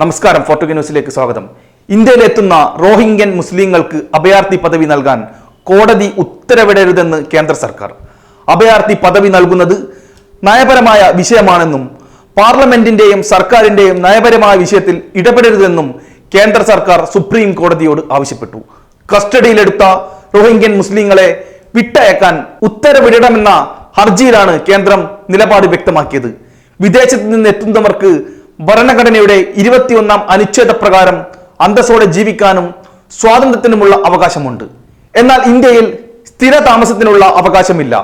നമസ്കാരം ഫോർട്ടുഗ ന്യൂസിലേക്ക് സ്വാഗതം. ഇന്ത്യയിലെത്തുന്ന റോഹിംഗ്യൻ മുസ്ലിങ്ങൾക്ക് അഭയാർത്ഥി പദവി നൽകാൻ കോടതി ഉത്തരവിടരുതെന്ന് കേന്ദ്ര സർക്കാർ. അഭയാർത്ഥി പദവി നൽകുന്നത് നയപരമായ വിഷയമാണെന്നും പാർലമെന്റിന്റെയും സർക്കാരിന്റെയും നയപരമായ വിഷയത്തിൽ ഇടപെടരുതെന്നും കേന്ദ്ര സർക്കാർ സുപ്രീം കോടതിയോട് ആവശ്യപ്പെട്ടു. കസ്റ്റഡിയിലെടുത്ത റോഹിംഗ്യൻ മുസ്ലിങ്ങളെ വിട്ടയക്കാൻ ഉത്തരവിടണമെന്ന ഹർജിയിലാണ് കേന്ദ്രം നിലപാട് വ്യക്തമാക്കിയത്. വിദേശത്ത് നിന്ന് എത്തുന്നവർക്ക് ഭരണഘടനയുടെ ഇരുപത്തിയൊന്നാം അനുച്ഛേദ പ്രകാരം അന്തസ്സോടെ ജീവിക്കാനും സ്വാതന്ത്ര്യത്തിനുമുള്ള അവകാശമുണ്ട്. എന്നാൽ ഇന്ത്യയിൽ സ്ഥിര താമസത്തിനുള്ള അവകാശമില്ല.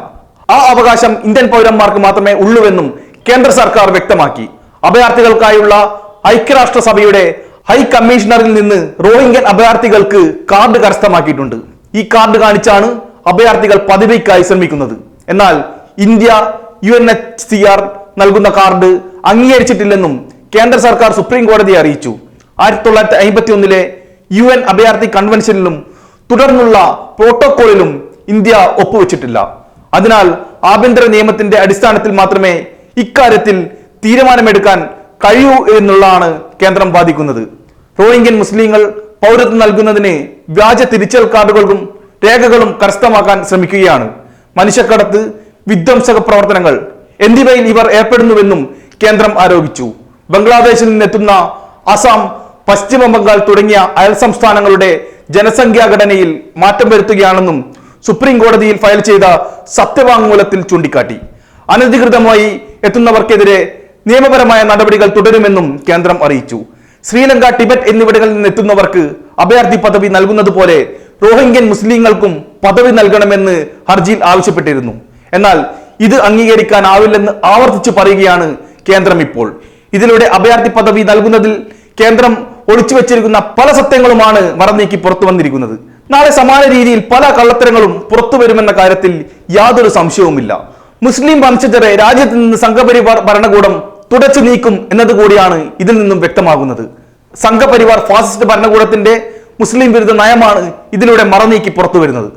ആ അവകാശം ഇന്ത്യൻ പൗരന്മാർക്ക് മാത്രമേ ഉള്ളൂവെന്നും കേന്ദ്ര സർക്കാർ വ്യക്തമാക്കി. അഭയാർത്ഥികൾക്കായുള്ള ഐക്യരാഷ്ട്രസഭയുടെ ഹൈ കമ്മീഷണറിൽ നിന്ന് റോഹിംഗ്യൻ അഭയാർത്ഥികൾക്ക് കാർഡ് കരസ്ഥമാക്കിയിട്ടുണ്ട്. ഈ കാർഡ് കാണിച്ചാണ് അഭയാർത്ഥികൾ പദവിക്കായി ശ്രമിക്കുന്നത്. എന്നാൽ ഇന്ത്യ യു നൽകുന്ന കാർഡ് അംഗീകരിച്ചിട്ടില്ലെന്നും കേന്ദ്ര സർക്കാർ സുപ്രീം കോടതിയെ അറിയിച്ചു. ആയിരത്തി തൊള്ളായിരത്തി അമ്പത്തി ഒന്നിലെ യു എൻ അഭയാർത്ഥി കൺവെൻഷനിലും തുടർന്നുള്ള പ്രോട്ടോകോളിലും ഇന്ത്യ ഒപ്പുവെച്ചിട്ടില്ല. അതിനാൽ ആഭ്യന്തര നിയമത്തിന്റെ അടിസ്ഥാനത്തിൽ മാത്രമേ ഇക്കാര്യത്തിൽ തീരുമാനമെടുക്കാൻ കഴിയൂ എന്നുള്ളതാണ് കേന്ദ്രം വാദിക്കുന്നത്. റോഹിംഗ്യൻ മുസ്ലിങ്ങൾ പൗരത്വം നൽകുന്നതിന് വ്യാജ തിരിച്ചൽ കാർഡുകൾക്കും രേഖകളും കരസ്ഥമാക്കാൻ ശ്രമിക്കുകയാണ്. മനുഷ്യക്കടത്ത് വിധ്വംസക പ്രവർത്തനങ്ങൾ എന്നിവയിൽ ഇവർ ഏർപ്പെടുന്നുവെന്നും കേന്ദ്രം ആരോപിച്ചു. ബംഗ്ലാദേശിൽ നിന്നെത്തുന്ന അസം പശ്ചിമ ബംഗാൾ തുടങ്ങിയ അയൽ സംസ്ഥാനങ്ങളുടെ ജനസംഖ്യാ ഘടനയിൽ മാറ്റം വരുത്തുകയാണെന്നും സുപ്രീം കോടതിയിൽ ഫയൽ ചെയ്ത സത്യവാങ്മൂലത്തിൽ ചൂണ്ടിക്കാട്ടി. അനധികൃതമായി എത്തുന്നവർക്കെതിരെ നിയമപരമായ നടപടികൾ തുടരുമെന്നും കേന്ദ്രം അറിയിച്ചു. ശ്രീലങ്ക ടിബറ്റ് എന്നിവിടങ്ങളിൽ നിന്നെത്തുന്നവർക്ക് അഭയാർത്ഥി പദവി നൽകുന്നത് പോലെ റോഹിംഗ്യൻ മുസ്ലിങ്ങൾക്കും പദവി നൽകണമെന്ന് ഹർജിയിൽ ആവശ്യപ്പെട്ടിരുന്നു. എന്നാൽ ഇത് അംഗീകരിക്കാനാവില്ലെന്ന് ആവർത്തിച്ചു പറയുകയാണ് കേന്ദ്രം ഇപ്പോൾ. ഇതിലൂടെ അഭയാർത്ഥി പദവി നൽകുന്നതിൽ കേന്ദ്രം ഒളിച്ചു വെച്ചിരിക്കുന്ന പല സത്യങ്ങളുമാണ് മറന്നീക്കി പുറത്തു വന്നിരിക്കുന്നത്. നാളെ സമാന രീതിയിൽ പല കള്ളത്തരങ്ങളും പുറത്തു വരുമെന്ന കാര്യത്തിൽ യാതൊരു സംശയവുമില്ല. മുസ്ലിം വംശജരെ രാജ്യത്ത് നിന്ന് സംഘപരിവാർ ഭരണകൂടം തുടച്ചു നീക്കും എന്നതുകൂടിയാണ് ഇതിൽ നിന്നും വ്യക്തമാകുന്നത്. സംഘപരിവാർ ഫാസിസ്റ്റ് ഭരണകൂടത്തിന്റെ മുസ്ലിം വിരുദ്ധ നയമാണ് ഇതിലൂടെ മറനീക്കി പുറത്തു വരുന്നത്.